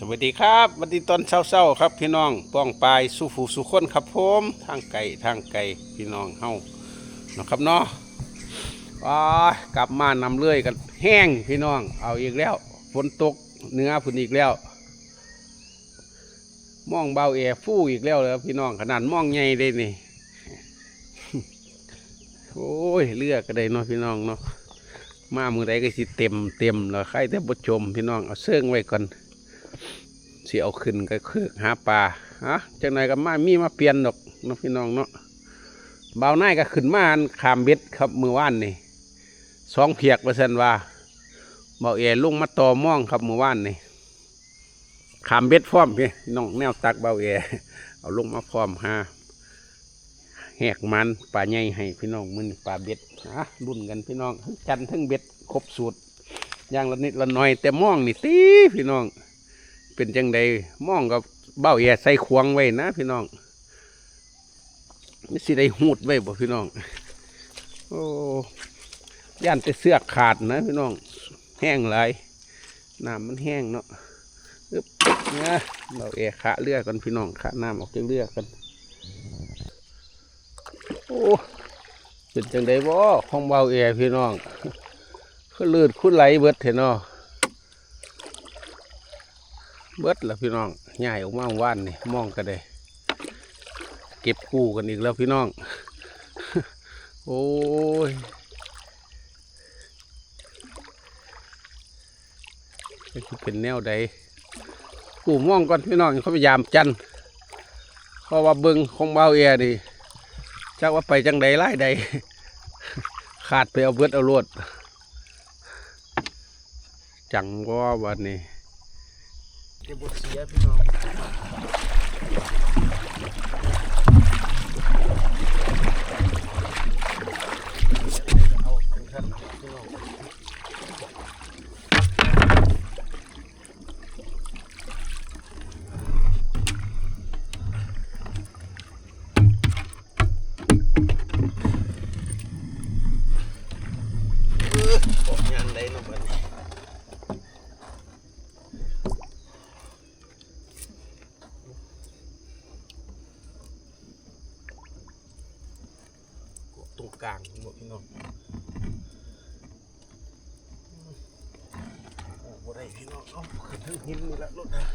สวัสดีครับวันนี้ตอนเช้าๆครับ พี่น้องป้องปลายสู้ฝูสู้คนครับผมทางไก่ทางไก่พี่น้องเฮานะครับเนาะว้ากลับมานำเลื่อยกันแห้งพี่น้อง เอาอีกแล้วฝนตกเนื้อฝุ่นอีกแล้วมองเบาแอฟู่อีกแล้วเลยพี่น้องขนาดมองใหญ่เลยนี่โอ้ยเลือกก็ได้เนาะพี่น้องเนาะมามือใดก็สิเต็มเต็มแล้วใครแต่บดชมพี่น้องเอาเสื่อไว้ก่อน สิเอาขึ้นก็คือหาปลาฮะจังไหนก็มามีมาเปลี่ยนดอกเนาะพี่น้องเนาะเบาหน้ายก็ขึ้นมาขามเบ็ดครับมือว่านนี่สองเพียกเปอร์เซ็นว่าเบาเอลุงมาต่อม่องครับมือว่านนี่ขามเบ็ดพร้อมพี่น้องแนวตักเบาเอเอาลุงมาพร้อมหาแหกมันปลาใหญ่ให้พี่น้องมือนี้ปลาเบ็ดฮะรุ่นกันพี่น้องทั้งจันทั้งเบ็ดครบสูตรอย่างละนิดละหน่อยแต่ม่องนี่ตีพี่น้อง เป็นจังใดมองกับเบ้าแย่ใส่ควงไว้นะพี่น้องไม่สิได้หูดไว้บ่พี่น้อง โอ้ย่านแต่เสื้อขาดนะพี่น้อง แห้งหลายน้ำมันแห้งเนาะอึ๊บนะเบาแย่ขาเลือกกันพี่น้องขาน้ำออกจากเลือกกัน โอ้เป็นจังใดบ่ของเบาแย่พี่น้องคือลืดคุ้นไหลเบิดเถอะเนาะ เบิดแล้วพี่น้องใหญ่ออกมาว่านนี่มองกันเลยเก็บกู้กันอีกแล้วพี่น้อง โอ้ยคือเป็นแนวใดกู้มองก่อนพี่น้องเขาพยายามจันเพราะว่าเบิงของเบาเอียนี่จักว่าไปจังใดไล่ใด ขาดไปเอาเบิดเอารวดจังว่าวันนี้ เก็บบ look now.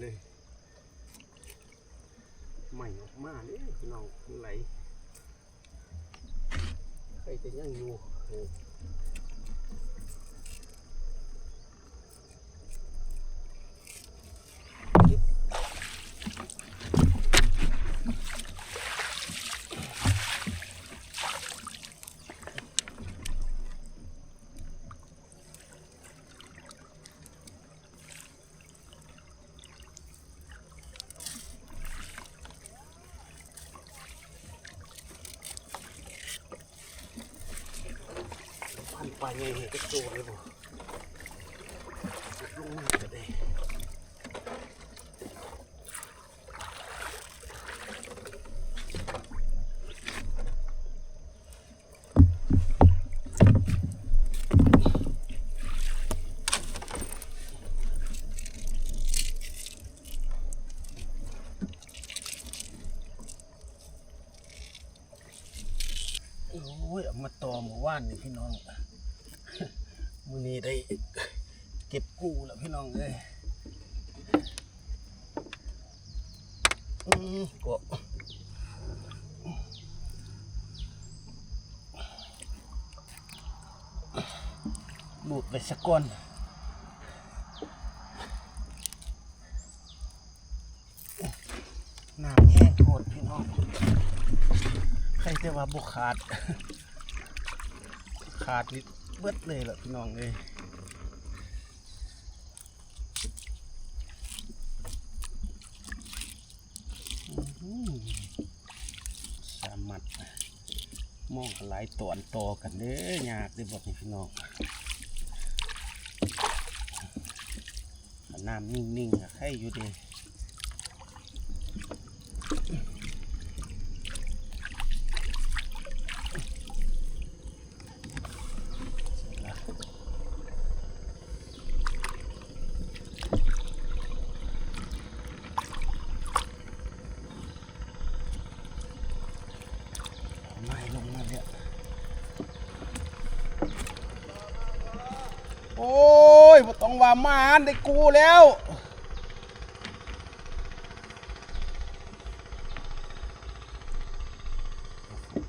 เลยใหม่ออกมาเลยพี่น้องไหลใครจะยังอยู่ เออพันไงเห็นก็โจเลยบ่ลงมาก็ได้โอ้ยเอามาต่อหมู่ว่านนี่พี่น้อง ได้เก็บกู้แล้วพี่น้องเลยอืมก็บูดไปสักก้อนน้ำแห้งโคตรพี่น้องใครจะว่าบุขาด ขาดนิดเบิดเลยล่ะพี่น้องเลยอื้อหือสามัดมองกันหลายตอนโตอกันเด้อยากได้บอกนี่พี่น้องน้ำนิ่งๆอะใครอยู่ดี ไม่ลงมาเนี่ยโอ้ยบ่ต้องว่า มาอันกูแล้ว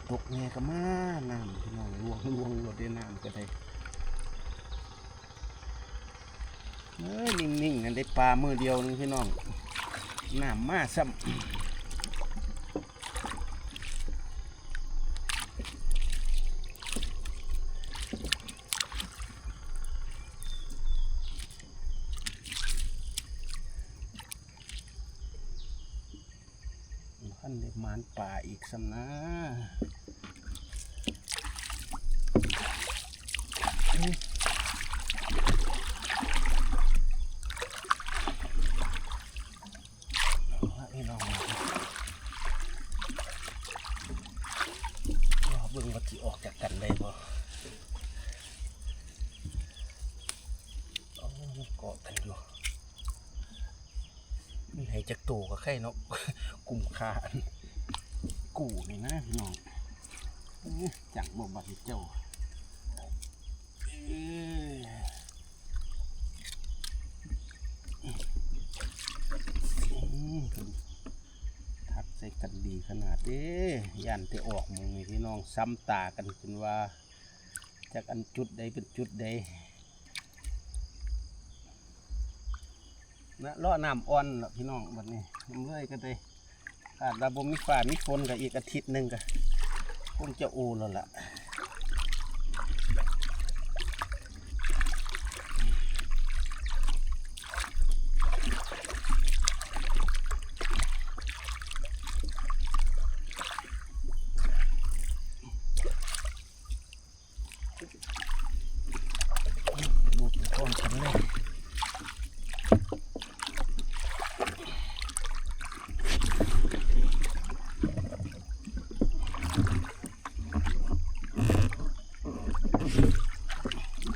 ตกแง่ก็มาน้ำพี่น้องลวงลวงรถได้น้ำก็ได้เอ้ยนิ่งๆนั่นได้ปลามือเดียวนึงพี่น้องน้ำมาซ้ำ ขั้นเด็มานป่าอีก สำนะเอาละพี่น้องรอเบิ่งว่าที่ออกจากกันได้บ่เอามันเกาะกันอยู่มีให้จักตูก็ไข่นาะกลุ่มขาอัน กูนี่นะพี่น้องจังบ่บัดเจ้าทักใส่กันดีขนาดเด้ยันที่ออกมึงนี่พี่น้องซ้ำตากันจนว่า จากอันจุดใดเป็นจุดใดนะลาะน้ำอ่อนล่ะพี่น้องแบบนี้น้ำเลยก็ได้ อาจระบบมีฝ่ามีฝนกับอีกอาทิตย์หนึ่งก็คงจะอูแล้วล่ะดูดก้อนฉันเลย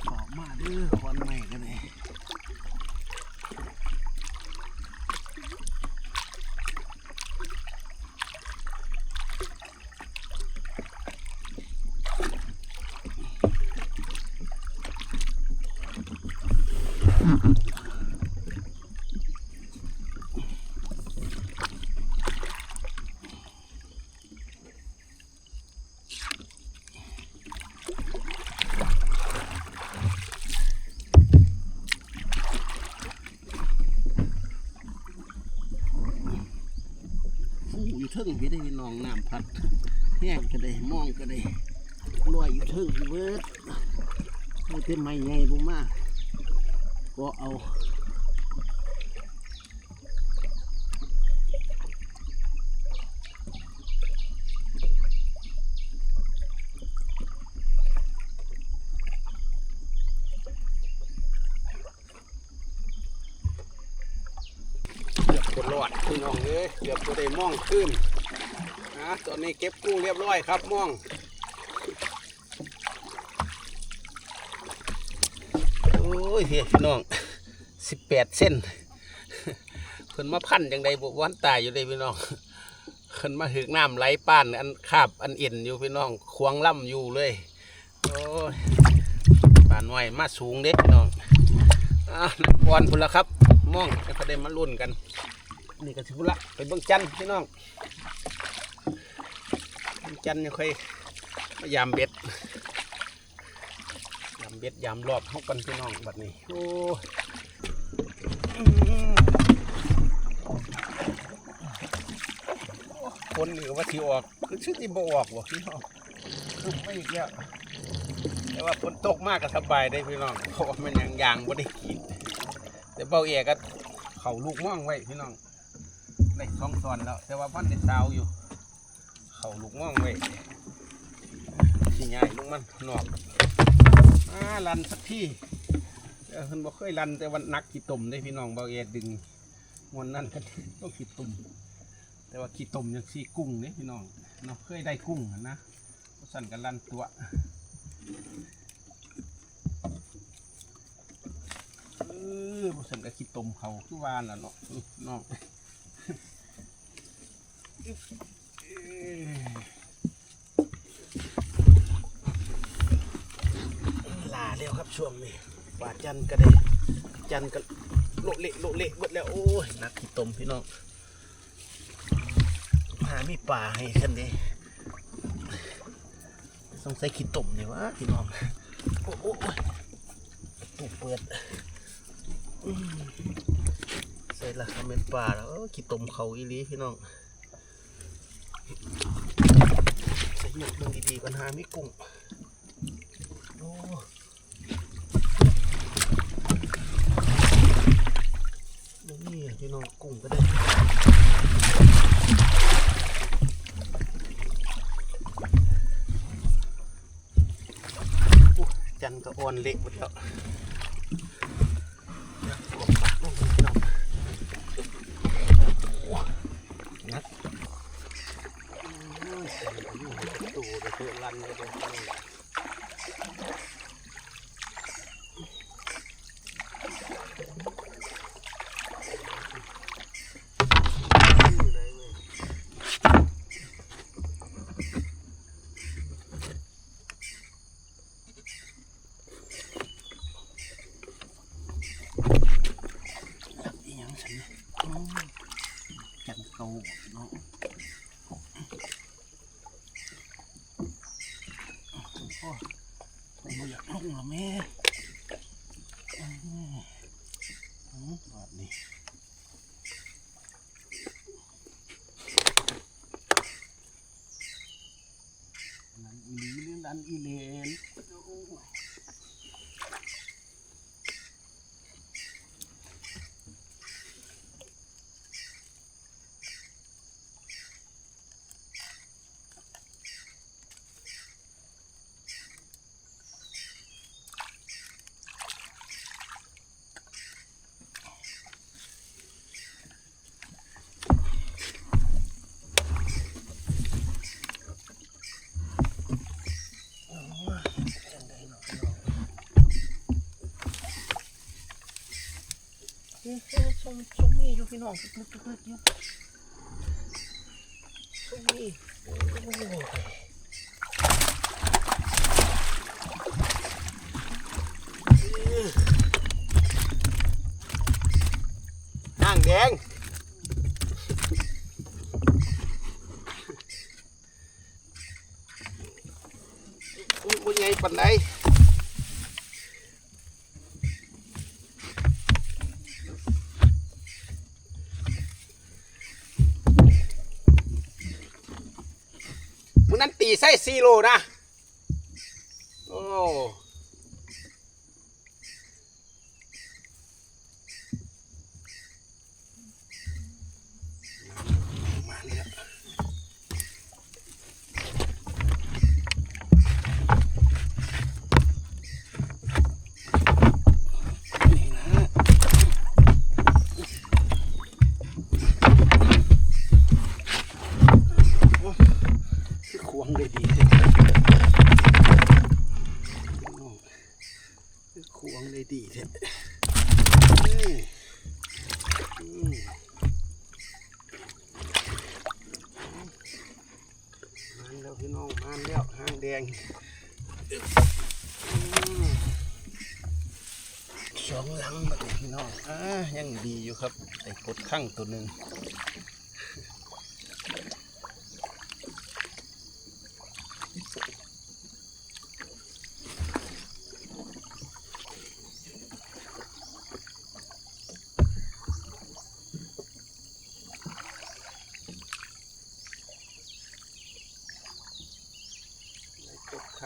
ออกมาเด้อควันใหม่กันเลยฟูอยู่เทึ่งพี่ได้นองน้ำพัดแห้งก็ได้มองก็ได้ลอยอยู่ทึ่งเวิร์ดไม่เป็นไม่ไงบุมาก็เอาเกือบคนรอดพี่น้อง เกือบจะได้มองขึ้นนะตอนนี้เก็บกู้เรียบร้อยครับม่องโอ้ยพี่น้องสิบแปดเส้นเพิ่นมาพันจังใดบวันตายอยู่เลยพี่น้องเพิ่นมาถึกน้ำไหลป้านอันคาบอันเอ็นอยู่พี่น้องควงล่ำอยู่เลยโอ้ยป่านไว้มาสูงเด็พี่น้องอะบอลพุ่นละครับม่องจะได้มาลุ้นกัน นี่ก็สิบุละไปเบิ่งจันพี่น้องเบิ่งจันยังค่อยมายามเบ็ดยามเบ็ดยามรอบเฮากันพี่น้องบัดนี้โอ้คนนี่ก็ว่าสิออกคือชื่อที่บ่ออกบ่พี่น้องคือไม่อีกแล้วแต่ว่าฝนตกมากก็สบายได้พี่น้องเพราะว่ามันยังยางบ่ได้กินแต่เบาเอกก็เข่าลูกม่วงไว้พี่น้อง ได้สองตอนแล้ว แต่ว่าพันได้สาวอยู่ เขาลูกม่วงไว้สิใหญ่ลงมันนอกอ่าลันสักที่เออเพิ่นบ่เคยลันแต่วันนักขี้ตุ่มได้พี่น้องเบาเอดึงมวนนั่นก็ต้องขี้ตุ่มแต่ว่าขี้ตุ่มยังซีกุ้งเนี่ยพี่น้องเนาเคยได้กุ้งนะสั่นกันลันตัวเออบ่สั่นก็ขี้ตุ่มเขาคือวานล่ะเนาะน้อง ลาเร็วครับช่วงนี้ปลาจันก็ได้จันก็โลเละโลเละหมดแล้วโอ้ยนักขี้ตมพี่น้องหามีปลาให้ฉันดิต้องใส่ขี้ตมเนี่ยวะพี่น้องโอ้โอ้โอ้ยตูเปิดใส่ละคาเมนปลาแล้วขี้ตมเขาอีลีพี่น้อง ใส่หยุดเรื่องดีๆปัญหาไม่กุ้งโอ้นี่อะพี่น้องกุ้งก็ได้จันก็อ่อนเละหมดแล้วเดี๋ยวกดปากลงพี่น้องนัด อยู่ในตู้ เดี๋ยวเพื่อนรันเลยเดี๋ยวจับอีหยังฉันเนี่ยอืมจันโตเนาะ โอ้ยผมบ่อยากลงหรอแม่อืมอืมแบบ นี้นันอีลีหรือนันอีเลนโอ้ยโอ้ยจังไดเนาะเนาะเฮ้ยเฮ้ย ชมชมนี่อยู่พี่น้องลึกๆลึกๆอยู่ชมนี่โอ้ยห่งแดงอุ้ยอุ้ยไงปันไดมึงนั้นตีไส้ ซี่โลนะ โอ้มาเลยอะนี่นะโอ้คือควงได้ดีเลยโอ้คือควงได้ดีเลยอืมอืม มันแล้วพี่น้องมันแล้วห้างแดงสองหลังมาพี่น้องอ่ายังดีอยู่ครับไอ้กดข้างตัวหนึ่ง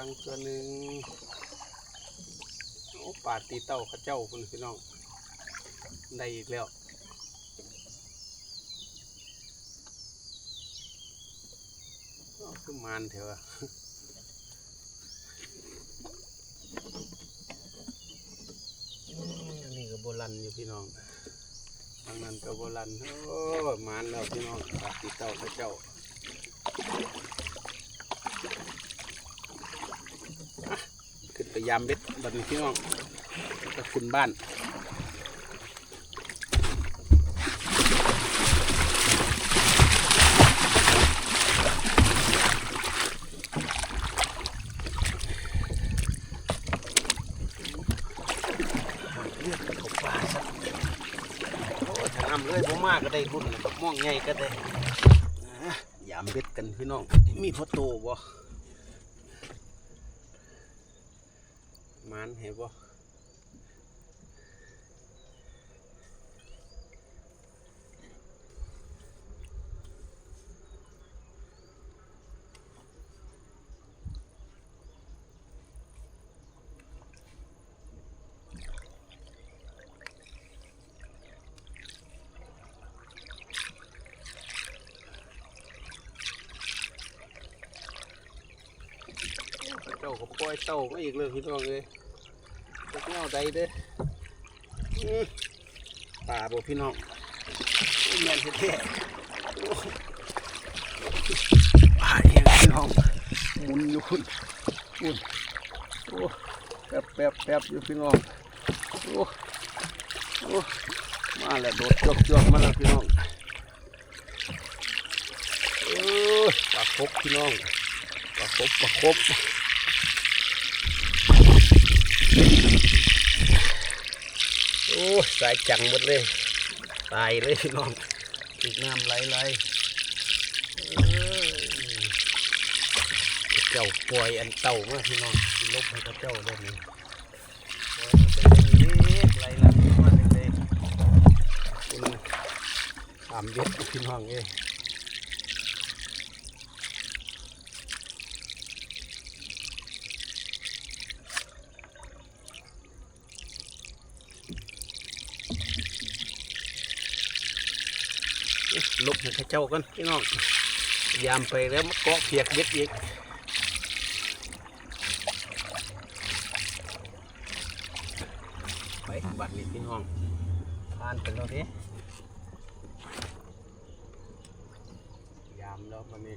รั้ง ตัวหนึ่งโอ้ป่าตีเต้าข้าเจ้าคุณพี่น้อง ได้อีกแล้วเอาคือมานเถอะนี่ก็โบราณอยู่พี่น้องทางนั้นก็โบราณโอ้มานแล้วพี่น้องปาตีเต้าพระเจ้าอะขึ้นไป ยามเบ็ดบันพี่น้องก็ขึ้นบ้านเลือดกับปลาสักโอ้ถ้าน้ำเลยผมมากก็ได้รุ่นเลยม่วงใหญ่ก็ได้ยามเบ็ดกันพี่น้อง มีพอโตบ่ มันเห็นบ่ เจ้าก็ปล่อยเต่ามาอีกเลยพี่น้องเลยจะเงาใดเด้อป่าบ่พี่น้องโอ้แม่นแท้ๆโอ้ป่าเองพี่น้องมุนอยู่คุณคุณโอ้แป๊บแป๊บแป๊บอยู่พี่น้องโอ้โอ้มาแล้วโดดจอกจอกมาแล้วพี่น้องโอ้ปลาคบพี่น้องปลาคบปลาคบ โอ้สายจังหมดเลย ตายเลยพี่น้องติดน้ำไหลไหลเจ้าปล่อยอันเต่ามาพี่น้องลบให้กับเจ้าได้ไหมปล่อยมันเป็นอย่างนี้ไหลหลังมาเลยคุณตามเด็ดพี่น้องเอ้ ให้เจ้ากันพี่น้องยามไปแล้วมาเกาะเพียกเบ็ดอีกไปบัดนี้พี่น้องผ่านไปแล้วเด้ยามแล้วมันนี่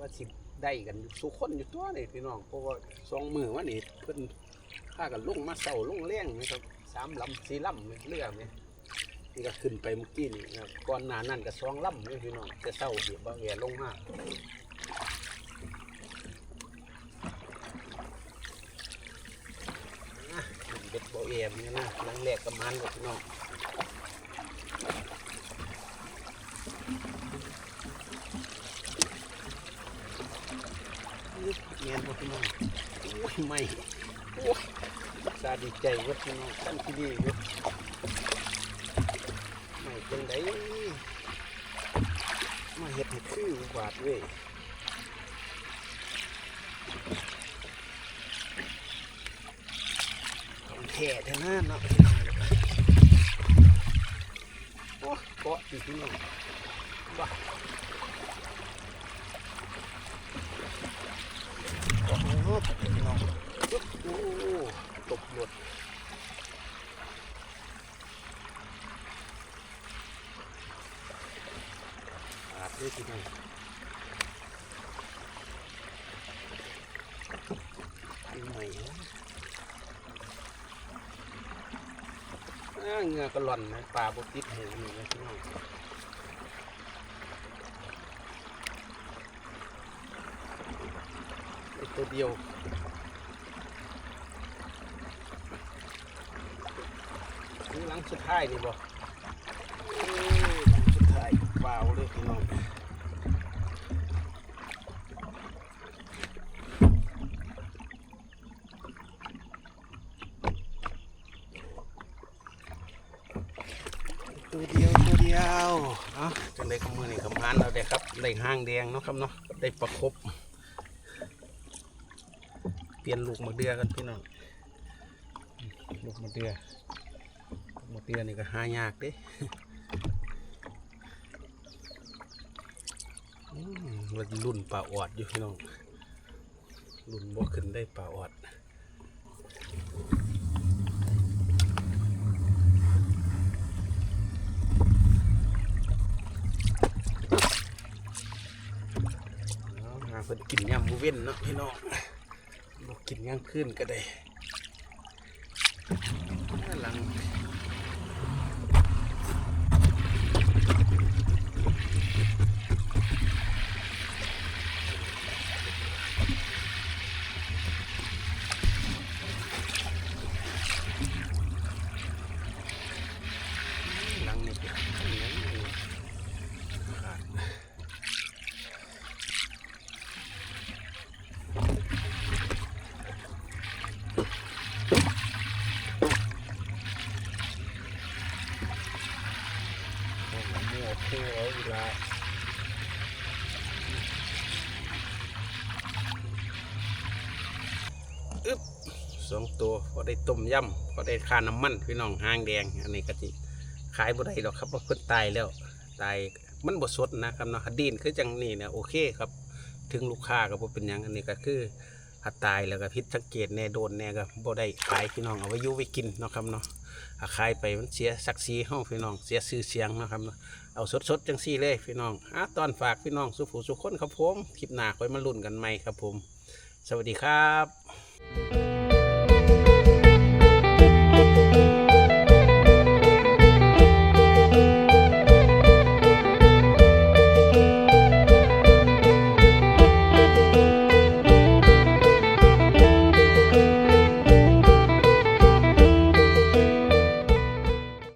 ว่าสิ ได้กันสุกคนอยู่ตัวนี่พี่น้องเพราะว่าสองมือวันนี้เพิ่นข้ากันลงมาเสาลงแรงนะครับสามลำสี่ลำเนี่ยเรือเนี่ยนี่ก็ขึ้นไปเมื่อกี้นี่นะครับก่อนหน้านั้นก็สองลำนี่พี่น้องจะเศร้าเดี๋ยวบางแย่ลงมาอะเบ็ดโบเอมนี่นะหลังแรกกับมันกับพี่น้อง เงียนบ่ พี่น้องโอ้ยไม่โอ้ยตาดีใจเว่าพี่น้องตั้งที่ดีเว้ยไม่จังไดมาเฮ็ดให้คือบาดเว้ยของแท้เท่านั้นเนาะโอ้เกาะอยู่พี่น้องว้า โอ้โห พี่น้องปึ๊บโอ้ตบหมดอาดเลยพี่น้องปีใหม่เงือกระหล่อนนะปลาบติดหูนี่นะพี่น้อง ตัวเดียวนี่หลังสุดท้ายนี่บ่สุดท้ายว้าวเลยพี่น้องตัวเดียวตัวเดียวเอะจังได้ขมือนี่คำหานเราได้ครับ ได้ห้างแดงเนาะครับเนาะ ได้ประครบ ลี่ยนลูกมะเดือกันพี่น้องลูกมะเดือมะเดือนี่ก็หายากเด้อืมว่าสิรุ่นปลาออดอยู่พี่น้องรุ่นบ่ขึ้นได้ปลาออดเพิ่นกินยำมูเว้นเนาะพี่น้อง กินย่างขึ้นก็ได้หลังหลังนี่เป็นอันนั้นขาด โอ้โหมั่วคู่เอาอีกแล้วอึ๊บสองตัวพอ ได้ต้มยำพอได้ค่าน้ำมันพี่น้องห้างแดง อันนี้ก็จิขายบ่ได้หรอกครับเพราะเพิ่นตายแล้วตายมันบ่สดนะครับเนาะดดีนคือจังนี่เนี่ยโอเคครับ ถึงลูกค้าก็บ่เป็นหยังอันนี้ก็คือหัดตายแล้วก็พิษสังเกตแน่โดนแน่ก็บ่ได้ขายพี่น้องเอาไว้อยู่ไว้กินเนาะครับเนาะถ้าขายไปมันเสียศักดิ์ศรีเฮาพี่น้องเสียชื่อเสียงเนาะครับเนาะเอาสดๆจังซี่เลยพี่น้องอะตอนฝากพี่น้องสุขูสุขคนครับผมคลิปหน้าค่อยมาลุ้นกันใหม่ครับผม สวัสดีครับ